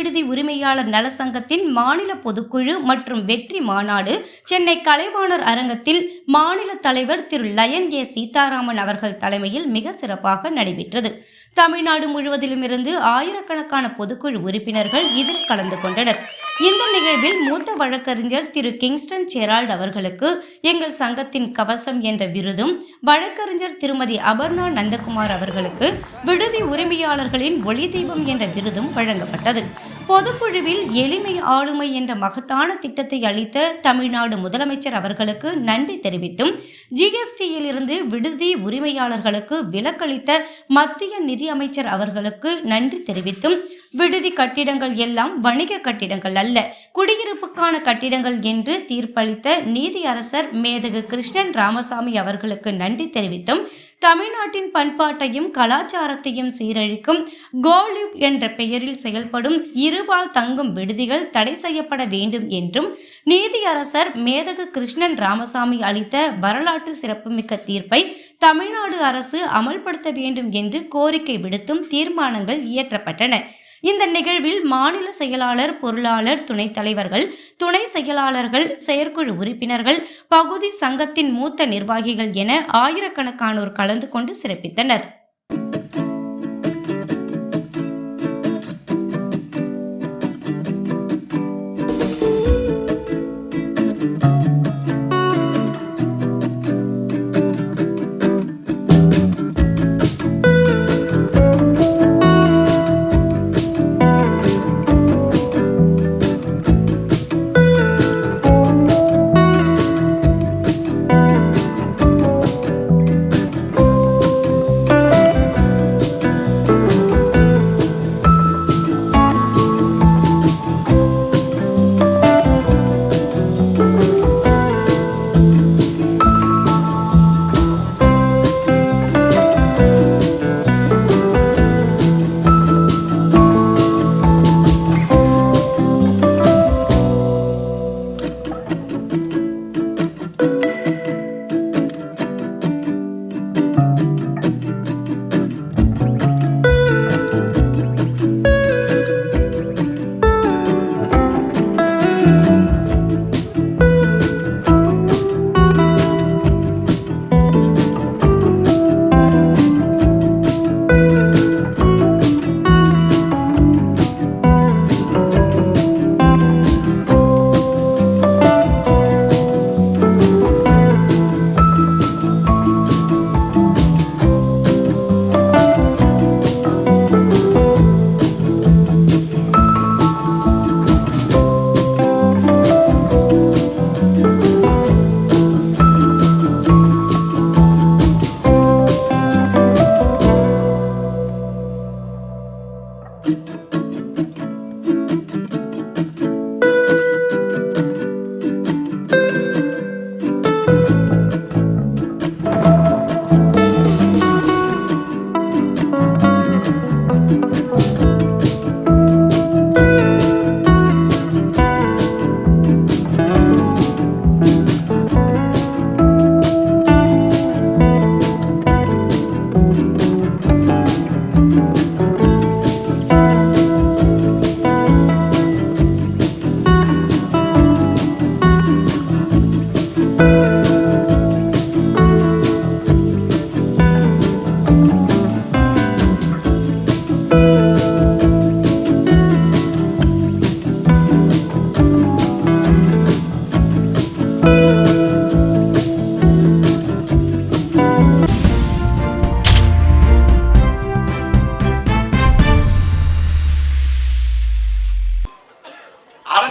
விடுதி உரிமையாளர் நலசங்கத்தின் மாநில பொதுக்குழு மற்றும் வெற்றி மாநாடு சென்னை கலைவாணர் அரங்கத்தில் மாநில தலைவர் திரு லயன் ஏ சீதாராமன் அவர்கள் தலைமையில் மிக சிறப்பாக நடைபெற்றது. தமிழ்நாடு முழுவதிலும் இருந்து ஆயிரக்கணக்கான பொதுக்குழு உறுப்பினர்கள் இதில் கலந்து கொண்டனர். இந்த நிகழ்வில் மூத்த வழக்கறிஞர் திரு கிங்ஸ்டன் ஜெரால்ட் அவர்களுக்கு எங்கள் சங்கத்தின் கவசம் என்ற விருதும் வழக்கறிஞர் திருமதி அபர்ணா நந்தகுமார் அவர்களுக்கு விடுதி உரிமையாளர்களின் ஒளி தீபம் என்ற விருதும் வழங்கப்பட்டது. பொதுக்குழுவில் எளிமை ஆளுமை என்ற மகத்தான திட்டத்தை அளித்த தமிழ்நாடு முதலமைச்சர் அவர்களுக்கு நன்றி தெரிவித்தும் ஜிஎஸ்டியில் இருந்து விடுதி உரிமையாளர்களுக்கு விலக்களித்த மத்திய நிதி அமைச்சர் அவர்களுக்கு நன்றி தெரிவித்தும் விடுதி கட்டிடங்கள் எல்லாம் வணிக கட்டிடங்கள் அல்ல குடியிருப்புக்கான கட்டிடங்கள் என்று தீர்ப்பளித்த நீதியரசர் மேதகு கிருஷ்ணன் ராமசாமி அவர்களுக்கு நன்றி தெரிவித்தும் தமிழ்நாட்டின் பண்பாட்டையும் கலாச்சாரத்தையும் சீரழிக்கும் கோலிப் என்ற பெயரில் செயல்படும் இருபால் தங்கும் விடுதிகள் தடை செய்யப்பட வேண்டும் என்றும் நீதியரசர் மேதகு கிருஷ்ணன் ராமசாமி அளித்த வரலாற்று சிறப்புமிக்க தீர்ப்பை தமிழ்நாடு அரசு அமல்படுத்த வேண்டும் என்று கோரிக்கை விடுத்தும் தீர்மானங்கள் இயற்றப்பட்டன. இந்த நிகழ்வில் மாநில செயலாளர் பொருளாளர் துணைத் தலைவர்கள் துணை செயலாளர்கள் செயற்குழு உறுப்பினர்கள் பகுதி சங்கத்தின் மூத்த நிர்வாகிகள் என ஆயிரக்கணக்கானோர் கலந்து கொண்டு சிறப்பித்தனர்.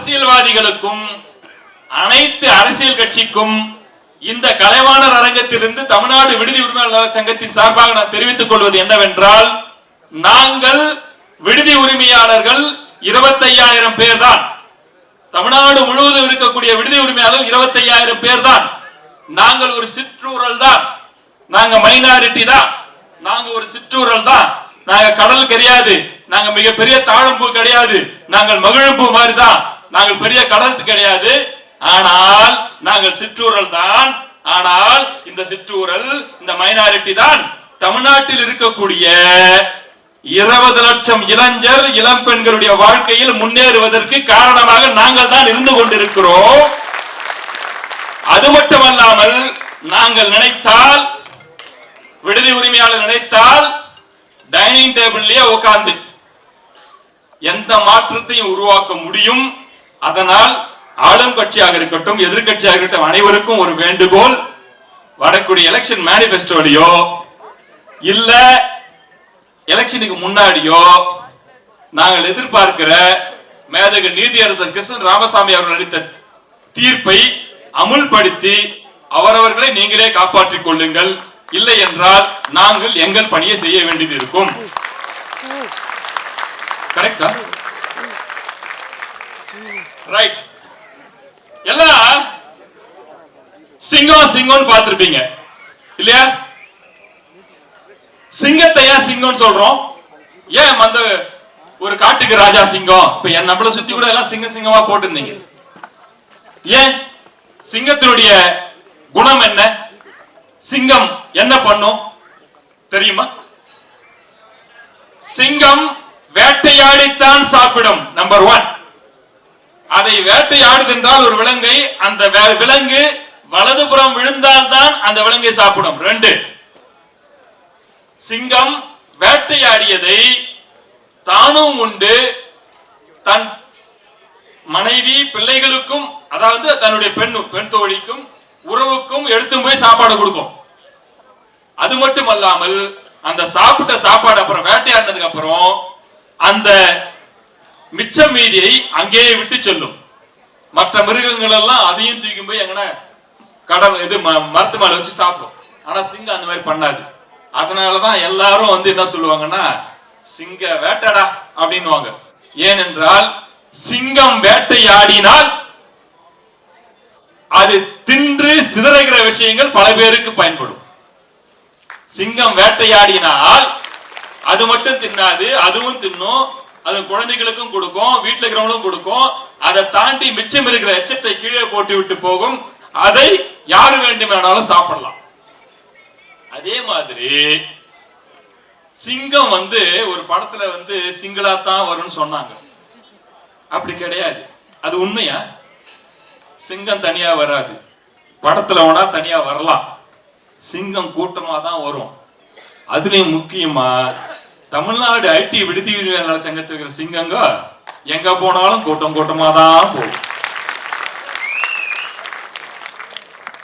அரசியல்வாதிகளுக்கும் அனைத்து அரசியல் கட்சிக்கும் இந்த கலைவாணர் அரங்கத்திலிருந்து தமிழ்நாடு விடுதி உரிமையாளர் சங்கத்தின் சார்பாக நான் தெரிவித்துக் கொள்வது என்னவென்றால் நாங்கள் விடுதி உரிமையாளர்கள் இருபத்தையாயிரம் பேர் தான் தமிழ்நாடு முழுவதும் இருக்கக்கூடிய விடுதி உரிமையாளர்கள் இருபத்தையாயிரம் பேர் தான் நாங்கள் ஒரு சிற்றூரல் தான் நாங்க மைனாரிட்டி தான். நாங்க ஒரு சிற்றூரல் தான் நாங்க கடல் கிடையாது. நாங்க மிகப்பெரிய தாழம்பூ கிடையாது. நாங்கள் மகிழம்பூ மாதிரி தான் நாங்கள் பெரிய கடல் கிடையாது. ஆனால் நாங்கள் சிற்றூரல் தான். ஆனால் இந்த சிற்றூரல் இந்த மைனாரிட்டி தான். தமிழ்நாட்டில் இருக்கக்கூடிய இருபது லட்சம் இளைஞர் இளம் பெண்களுடைய வாழ்க்கையில் முன்னேறுவதற்கு காரணமாக நாங்கள் தான் இருந்து கொண்டிருக்கிறோம். அது மட்டுமல்லாமல் நாங்கள் நினைத்தால் விடுதி உரிமையாளர் நினைத்தால் டைனிங் டேபிள்லயே உட்கார்ந்து எந்த மாற்றத்தையும் உருவாக்க முடியும். அதனால் ஆளும் கட்சியாக இருக்கட்டும் எதிர்க்கட்சியாக இருக்கட்டும் அனைவருக்கும் ஒரு வேண்டுகோள். வரக்கூடிய எலெக்ஷன் மேனிபெஸ்டோலையோ இல்ல எலெக்ஷனுக்கு முன்னாடியோ நாங்கள் எதிர்பார்க்கிற மேதகு நீதியரசர் கிருஷ்ணன் ராமசாமி அவர்கள் அளித்த தீர்ப்பை அமுல்படுத்தி அவரவர்களை நீங்களே காப்பாற்றிக் கொள்ளுங்கள். இல்லை என்றால் நாங்கள் எங்கள் பணியை செய்ய வேண்டியது இருக்கும். கரெக்டா ரைட் எல்லாம் சிங்கம் சிங்கம்னு பார்த்திருப்பீங்க. இல்லையா? சிங்கத்தை ஏன் சிங்கம்னு சொல்றோம்? ஏன் அந்த ஒரு காட்டுக்கு ராஜா சிங்கம்? இப்ப என் நம்மள சுத்தி கூட எல்லாம் சிங்க சிங்கமா போட்டிருந்தீங்க. ஏன்? சிங்கத்தினுடைய குணம் என்ன? சிங்கம் என்ன பண்ணும்? தெரியுமா? சிங்கம் வேட்டையாடித்தான் சாப்பிடும் நம்பர் ஒன் அதை வேட்டையாடுதென்றால் ஒரு விலங்கை அந்த விலங்கு வலதுபுறம் விழுந்தால்தான் அந்த விலங்கை சாப்பிடும். ரெண்டு. சிங்கம் வேட்டையாடியதை தானும் உண்டு. தன் மனைவி பிள்ளைகளுக்கும் அதாவது தன்னுடைய பெண் பெண் தோழிக்கும் உறவுக்கும் எடுத்து போய் சாப்பாடு கொடுக்கும். அது மட்டும் அல்லாமல் அந்த சாப்பிட்ட சாப்பாடு அப்புறம் வேட்டையாடினதுக்கு அப்புறம் அந்த மிச்சம் மீதியை அங்கேயே விட்டு செல்லும். மற்ற மிருகங்கள் எல்லாம் அதையும் தூக்கி போய் எங்கன்னா கடல் இது ம- மரத்து மேல வச்சு சாப்பிடும். ஆனா சிங்கம் அந்த மாதிரி பண்ணாது. அதனாலதான் எல்லாரும் வந்து என்ன சொல்லுவாங்கன்னா சிங்க வேட்டடா அப்படின்னுவாங்க. ஏனென்றால் சிங்கம் வேட்டையாடினால் அது தின்று சிதறுகிற விஷயங்கள் பல பேருக்கு பயன்படும். சிங்கம் வேட்டையாடினால் அது மட்டும் தின்னாது அதுவும் தின்னும். அது குழந்தைகளுக்கும் கொடுக்கும் வீட்டுல இருக்கிறவங்களுக்கும் கொடுக்கும். அதை தாண்டி மிச்சம் இருக்கிற எச்சத்தை கீழே போட்டு விட்டு போகும். அதை யாரு வேண்டுமானாலும் சாப்பிடலாம். அதே மாதிரி சிங்கம் வந்து ஒரு படத்துல வந்து சிங்கிளா தான் வரும்னு சொன்னாங்க. அப்படி கிடையாது. அது உண்மையா? சிங்கம் தனியா வராது. படத்துல வேணா தனியா வரலாம். சிங்கம் கூட்டமா தான் வரும். அதுலயும் முக்கியமா தமிழ்நாடு ஐடி விடுதி உரிமையாளர் சங்கத்தில் இருக்கிற சிங்கங்க எங்க போனாலும் கூட்டம் கூட்டமா தான் போகும்.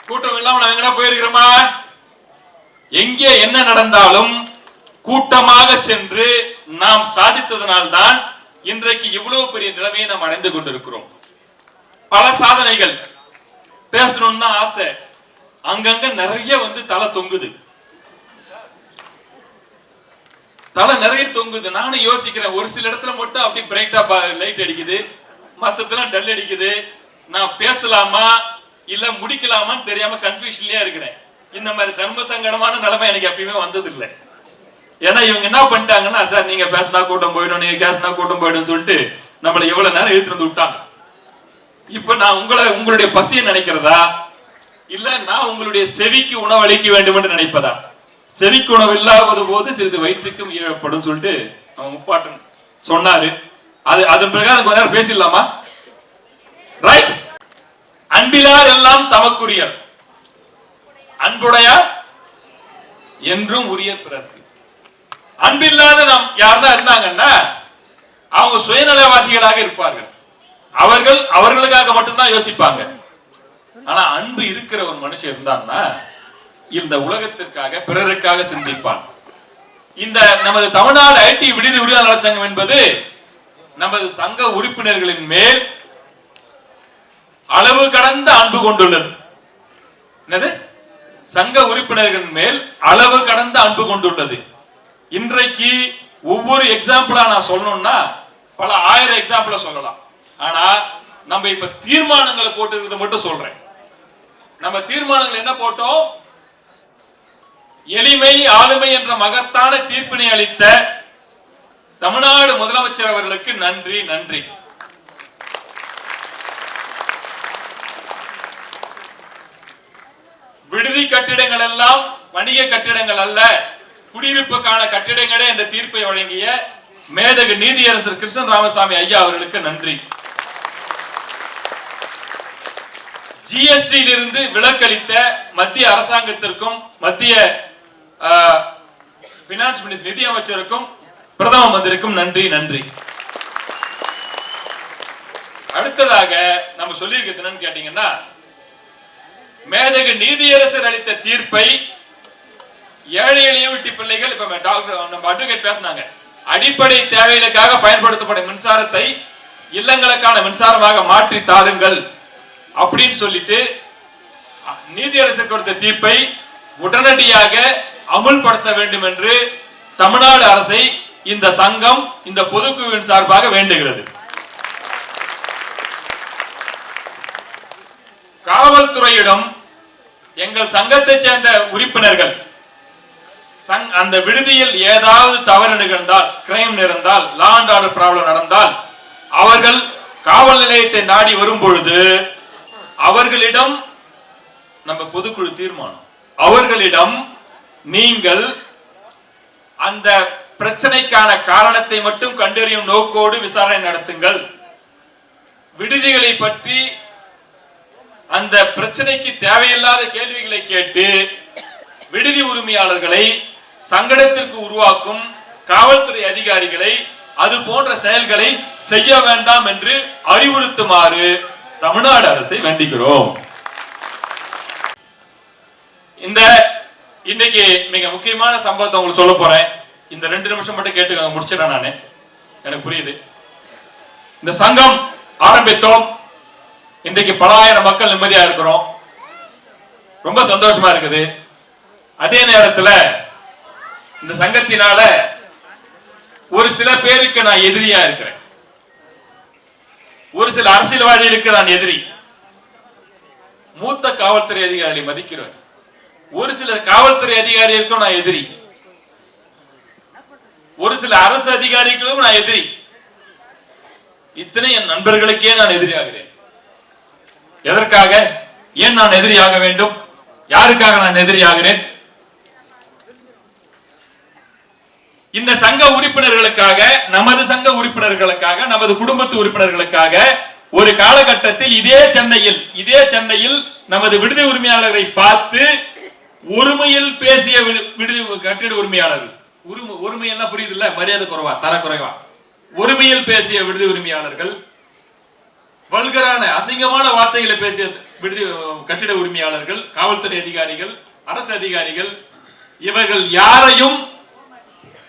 கூட்டம் இல்லாம நான் எங்கடா போயிருக்கிறோமா எங்கே என்ன நடந்தாலும் கூட்டமாக சென்று நாம் சாதித்ததனால்தான் இன்றைக்கு இவ்வளவு பெரிய நிலைமையை நாம் அடைந்து கொண்டிருக்கிறோம். பல சாதனைகள். பேசணும்னு தான் ஆசை. அங்கங்க நிறைய வந்து தலை தொங்குது. தலை நிறைய தொங்குது. நானும் யோசிக்கிறேன். ஒரு சில இடத்துல மட்டும் அப்படி பிரைட்டா லைட் அடிக்குது. மத்ததெல்லாம் டல் அடிக்குது. நான் பேசலாமா? இல்ல முடிக்கலாமான்னு தெரியாம கன்ஃபியூஷன்லயே இருக்கிறேன். இந்த மாதிரி தர்ம சங்கடமான நிலைமை எனக்கு எப்பயுமே வந்தது இல்லை ஏன்னா இவங்க என்ன பண்ணிட்டாங்கன்னா சார் நீங்க பேசினா கூட்டம் போயிடும் நீங்க பேசினா கூட்டம் போயிடும் சொல்லிட்டு நம்மளை எவ்வளவு நேரம் இழுத்துட்டு வந்து விட்டாங்க. இப்ப நான் உங்களை உங்களுடைய பசியை நினைக்கிறதா? இல்ல நான் உங்களுடைய செவிக்கு உணவளிக்க வேண்டும் என்று நினைப்பதா? செவிக்குணம் இல்லாத போது சிறிது வயிற்றுக்கும் ஈழப்படும் சொல்லிட்டு அவன் முப்பாட்டன் சொன்னாரு. அது அதன் பிரகாரம் கொஞ்ச நேரம் பேசிடலாமா? ரைட் அன்பிலார் எல்லாம் தமக்குரியர். அன்புடையார் என்றும் உரிய பிறர்க்கு. அன்பில்லாத நாம் யாருன்னா இருந்தாங்கன்னா அவங்க சுயநலவாதிகளாக இருப்பார்கள். அவர்கள் அவர்களுக்காக மட்டும்தான் யோசிப்பாங்க. ஆனா அன்பு இருக்கிற ஒரு மனுஷன் இருந்தான்னா இந்த உலகத்திற்காக பிறருக்காக சிந்திப்பான். இந்த நமது தமிழ்நாடு ஐடி விடுதி உரிமையாளர் சங்கம் என்பது நமது சங்க உறுப்பினர்களின் மேல் அளவு கடந்த அன்பு கொண்டுள்ளது. என்னது? சங்க உறுப்பினர்களின் மேல் அளவு கடந்த அன்பு கொண்டுள்ளது. இன்றைக்கு ஒவ்வொரு எக்ஸாம்பிளா நான் சொல்லணும்னா பல ஆயிரம் எக்ஸாம்பிள சொல்லலாம். ஆனா நம்ம இப்ப தீர்மானங்களை போட்டு இருக்கிறத மட்டும் சொல்றேன். நம்ம தீர்மானங்கள் என்ன போட்டோம்? எளிமை ஆளுமை என்ற மகத்தான தீர்ப்பினை அளித்த தமிழ்நாடு முதலமைச்சர் அவர்களுக்கு நன்றி நன்றி. விடுதி கட்டிடங்கள் எல்லாம் வணிக கட்டிடங்கள் அல்ல குடியிருப்புக்கான கட்டிடங்களே என்ற தீர்ப்பை வழங்கிய மேதகு நீதியரசர் கிருஷ்ணன் ராமசாமி ஐயா அவர்களுக்கு நன்றி. ஜிஎஸ்டியிலிருந்து விலக்களித்த மத்திய அரசாங்கத்திற்கும் மத்திய பினான்ஸ் மினிஸ்டர் நிதி அமைச்சருக்கும் பிரதம மந்திரிக்கும் நன்றி நன்றி. அடுத்ததாக நம்ம சொல்லியிருக்கிறது என்னன்னு கேட்டீங்கன்னா மேதகு நீதியரசர் அளித்த தீர்ப்பை ஏழை எளிய வீட்டு பிள்ளைகள் இப்ப டாக்டர் நம்ம அட்வொகேட் பேசினாங்க. அடிப்படை தேவைகளுக்காக பயன்படுத்தப்படும் மின்சாரத்தை இல்லங்களுக்கான மின்சாரமாக மாற்றி தாருங்கள் அப்படின்னு சொல்லிட்டு நீதியரசர் கொடுத்த தீர்ப்பை உடனடியாக அமுல்படுத்த வேண்டும் என்று தமிழ்நாடு அரசை இந்த சங்கம் இந்த பொதுக்குழுவின் சார்பாக வேண்டுகிறது. காவல்துறையிடம் எங்கள் சங்கத்தைச் சேர்ந்த உறுப்பினர்கள் சங் அந்த விடுதியில் ஏதாவது தவறு நிகழ்ந்தால் கிரைம் நிகழ்ந்தால் லா அண்ட் ஆர்டர் ப்ராப்ளம் நடந்தால் அவர்கள் காவல் நிலையத்தை நாடி வரும் பொழுது அவர்களிடம் நம்ம பொதுக்குழு தீர்மானம். அவர்களிடம் நீங்கள் அந்த பிரச்சனைக்கான காரணத்தை மட்டும் கண்டறியும் நோக்கோடு விசாரணை நடத்துங்கள். விடுதிகளை பற்றி அந்த பிரச்சனைக்கு தேவையில்லாத கேள்விகளை கேட்டு விடுதி உரிமையாளர்களை சங்கடத்திற்கு உருவாக்கும் காவல்துறை அதிகாரிகளை அது போன்ற செயல்களை செய்ய வேண்டாம் என்று அறிவுறுத்துமாறு தமிழ்நாடு அரசை வேண்டிக்கிறோம் இந்த இன்னைக்கு மிக முக்கியமான சம்பவத்தை உங்களுக்கு சொல்ல போறேன். இந்த ரெண்டு நிமிஷம் மட்டும் கேட்டுக்கோங்க முடிச்சிடறேன் நானு. எனக்கு புரியுது. இந்த சங்கம் ஆரம்பித்தோம். இன்றைக்கு பல ஆயிரம் மக்கள் நிம்மதியா இருக்கிறோம். ரொம்ப சந்தோஷமா இருக்குது. அதே நேரத்துல இந்த சங்கத்தினால ஒரு சில பேருக்கு நான் எதிரியா இருக்கிறேன். ஒரு சில அரசியல்வாதிகளுக்கு நான் எதிரி. மூத்த காவல்துறை அதிகாரிகளை மதிக்கிறேன். ஒரு சில காவல்துறை அதிகாரிகளுக்கும் நான் எதிரி. ஒரு சில அரசு அதிகாரிகளுக்கும் நான் எதிரி. இத்தனை என் நண்பர்களுக்கே நான் எதிரியாகிறேன். எதற்காக? ஏன் நான் எதிரியாக வேண்டும்? யாருக்காக நான் எதிரியாகிறேன்? இந்த சங்க உறுப்பினர்களுக்காக நமது சங்க உறுப்பினர்களுக்காக நமது குடும்பத்து உறுப்பினர்களுக்காக ஒரு காலகட்டத்தில் இதே சென்னையில் இதே சென்னையில் நமது விடுதி உரிமையாளரை பார்த்து ஒருமையில் பேசிய விடு- விடுதி கட்டிட உரிமையாளர்கள். உரிமை ஒருமையெல்லாம் புரியுது இல்ல மரியாதை குறைவா? தர குறைவா? ஒருமையில் பேசிய விடுதி உரிமையாளர்கள் வல்கரான அசிங்கமான வார்த்தைகளை பேசிய விடுதி கட்டிட உரிமையாளர்கள் காவல்துறை அதிகாரிகள் அரசு அதிகாரிகள் இவர்கள் யாரையும்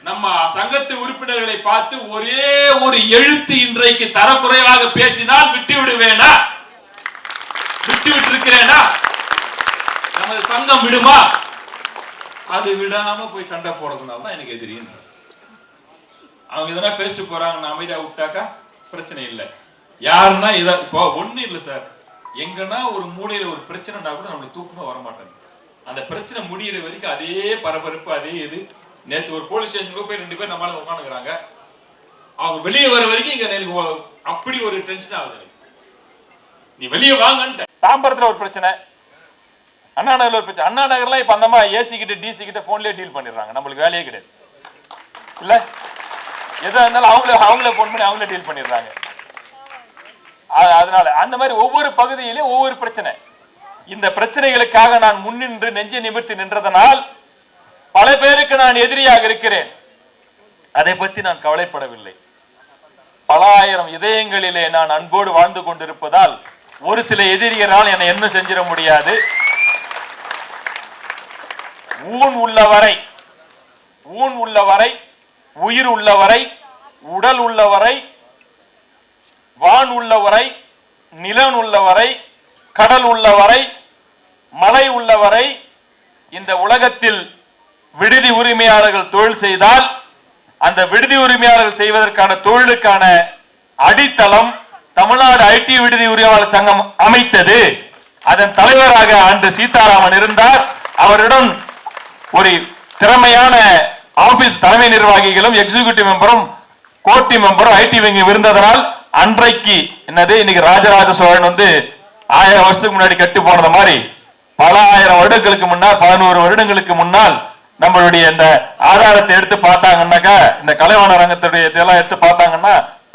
நம்ம சங்கத்து உறுப்பினர்களை பார்த்து ஒரே ஒரு எழுத்து இன்றைக்கு தரக்குறைவாக பேசினால் விட்டு விடுவேனா விட்டு விட்டு இருக்கிறேனா நமது சங்கம் விடுமா? அது விடாம போய் சண்டை போடுறதுனால தான் எனக்கு எதிரின்னு அவங்க எதனா பேசிட்டு போறாங்க நான் அமைதியா விட்டாக்கா? பிரச்சனை இல்லை. யாருன்னா இத இப்போ ஒண்ணு இல்லை சார். எங்கன்னா ஒரு மூலையில ஒரு பிரச்சனைனா கூட நம்மளுக்கு தூக்கமே வர அந்த பிரச்சனை முடியிற வரைக்கும் அதே பரபரப்பு அதே இது. நேற்று ஒரு போலீஸ் ஸ்டேஷனுக்கு போய் ரெண்டு பேர் நம்மளால உட்காந்துக்கிறாங்க. அவங்க வெளியே வர வரைக்கும் இங்க எனக்கு அப்படி ஒரு டென்ஷன் ஆகுது நீ வெளியே வாங்கன்ட்டு. தாம்பரத்துல ஒரு பிரச்சனை. அண்ணா நகர்ல ஒரு பிரச்சனை. அண்ணா நகர்லாம் இப்போ அந்த ஏசி கிட்ட டிசி கிட்ட ஃபோன்லேயே டீல் பண்ணிடுறாங்க. நம்மளுக்கு வேலையே கிடையாது. இல்ல? எதாக இருந்தாலும் அவங்கள அவங்களே ஃபோன் பண்ணி அவங்களே டீல் பண்ணிடுறாங்க. அதனால அந்த மாதிரி ஒவ்வொரு பகுதியிலும் ஒவ்வொரு பிரச்சனை. இந்த பிரச்சனைகளுக்காக நான் முன்னின்று நெஞ்சை நிமிர்த்தி நின்றதனால் பல பேருக்கு நான் எதிரியாக இருக்கிறேன். அதை பற்றி நான் கவலைப்படவில்லை. பல ஆயிரம் இதயங்களிலே நான் அன்போடு வாழ்ந்து கொண்டிருப்பதால் ஒரு சில எதிரிகளால் என்னை என்ன செஞ்சிட முடியாது. ஊன் உள்ளவரை ஊன் உள்ளவரை உயிர் உள்ளவரை உடல் உள்ளவரை வான் உள்ளவரை நிலன் உள்ளவரை கடல் உள்ளவரை மலை உள்ளவரை இந்த உலகத்தில் விடுதி உரிமையாளர்கள் தொழில் செய்தால் அந்த விடுதி உரிமையாளர்கள் செய்வதற்கான தொழிலுக்கான அடித்தளம் தமிழ்நாடு ஐடி விடுதி உரிமையாளர் சங்கம் அமைத்தது. அதன் தலைவராக அன்று சீதாராமன் இருந்தார். அவரிடம் ஒரு திறமையான ஆபீஸ் தலைமை நிர்வாகிகளும் எக்ஸிகியூட்டிவ் மெம்பரும் கோட்டி மெம்பரும் ஐடி விங் இருந்ததனால் அன்றைக்கு என்னது இன்னைக்கு ராஜராஜ சோழன் வந்து ஆயிரம் வருஷத்துக்கு முன்னாடி கட்டி போனது மாதிரி பல ஆயிரம் வருடங்களுக்கு முன்னால் பதினோரு வருடங்களுக்கு முன்னால் நம்மளுடைய இந்த ஆதாரத்தை எடுத்து பார்த்தாங்கன்னாக்கா இந்த கலைவாணர் ரங்கத்துடைய இதெல்லாம் எடுத்து பார்த்தாங்கன்னா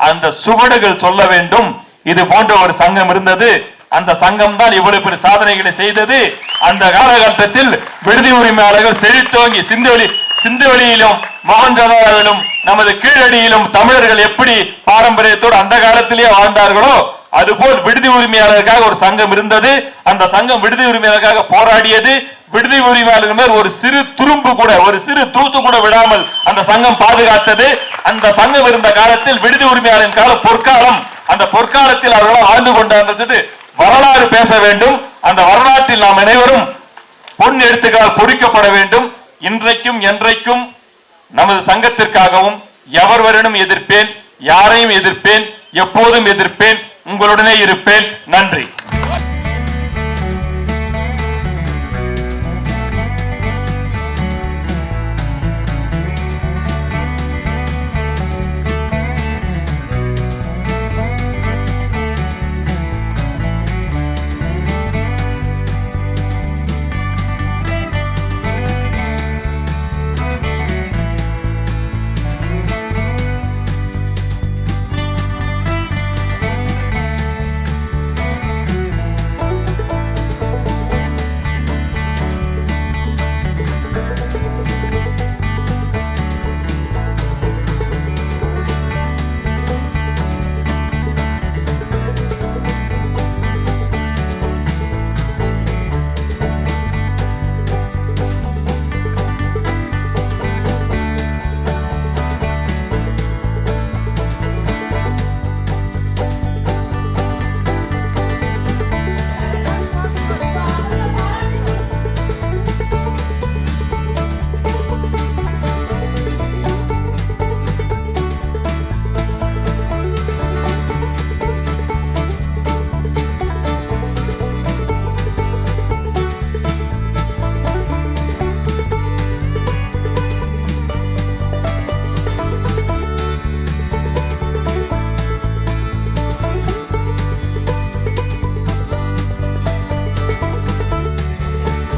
அந்த சுவடுகள் சொல்ல வேண்டும். இது போன்ற ஒரு சங்கம் இருந்தது. அந்த சங்கம் தான் இவ்வளவு பெரிய சாதனைகளை செய்தது. அந்த காலகட்டத்தில் விடுதி உரிமையாளர்கள் செழித்தோங்கி சிந்துவெளி சிந்துவெளியிலும் மோகன்ஜதாவிலும் நமது கீழடியிலும் தமிழர்கள் எப்படி பாரம்பரியத்தோடு அந்த காலத்திலேயே வாழ்ந்தார்களோ அதுபோல் விடுதி உரிமையாளருக்காக ஒரு சங்கம் இருந்தது. அந்த சங்கம் விடுதி உரிமையாளருக்காக போராடியது. விடுதி உரிமையாளர்கள் மேல் ஒரு சிறு துரும்பு கூட ஒரு சிறு தூசு கூட விடாமல் அந்த சங்கம் பாதுகாத்தது. அந்த சங்கம் இருந்த காலத்தில் விடுதி உரிமையாளரின் காலம் பொற்காலம் அந்த பொற்காலத்தில் அவர்களால் வாழ்ந்து கொண்டாந்து வரலாறு பேச வேண்டும். அந்த வரலாற்றில் நாம் அனைவரும் பொன் எழுத்துக்களால் பொறிக்கப்பட வேண்டும். இன்றைக்கும் என்றைக்கும் நமது சங்கத்திற்காகவும் எவர் வரணும் எதிர்ப்பேன் யாரையும் எதிர்ப்பேன் எப்போதும் எதிர்ப்பேன் உங்களுடனே இருப்பேன். நன்றி.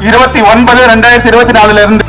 இருபத்தி ஒன்பது ரெண்டாயிரத்தி இருபத்தி நாலுல இருந்து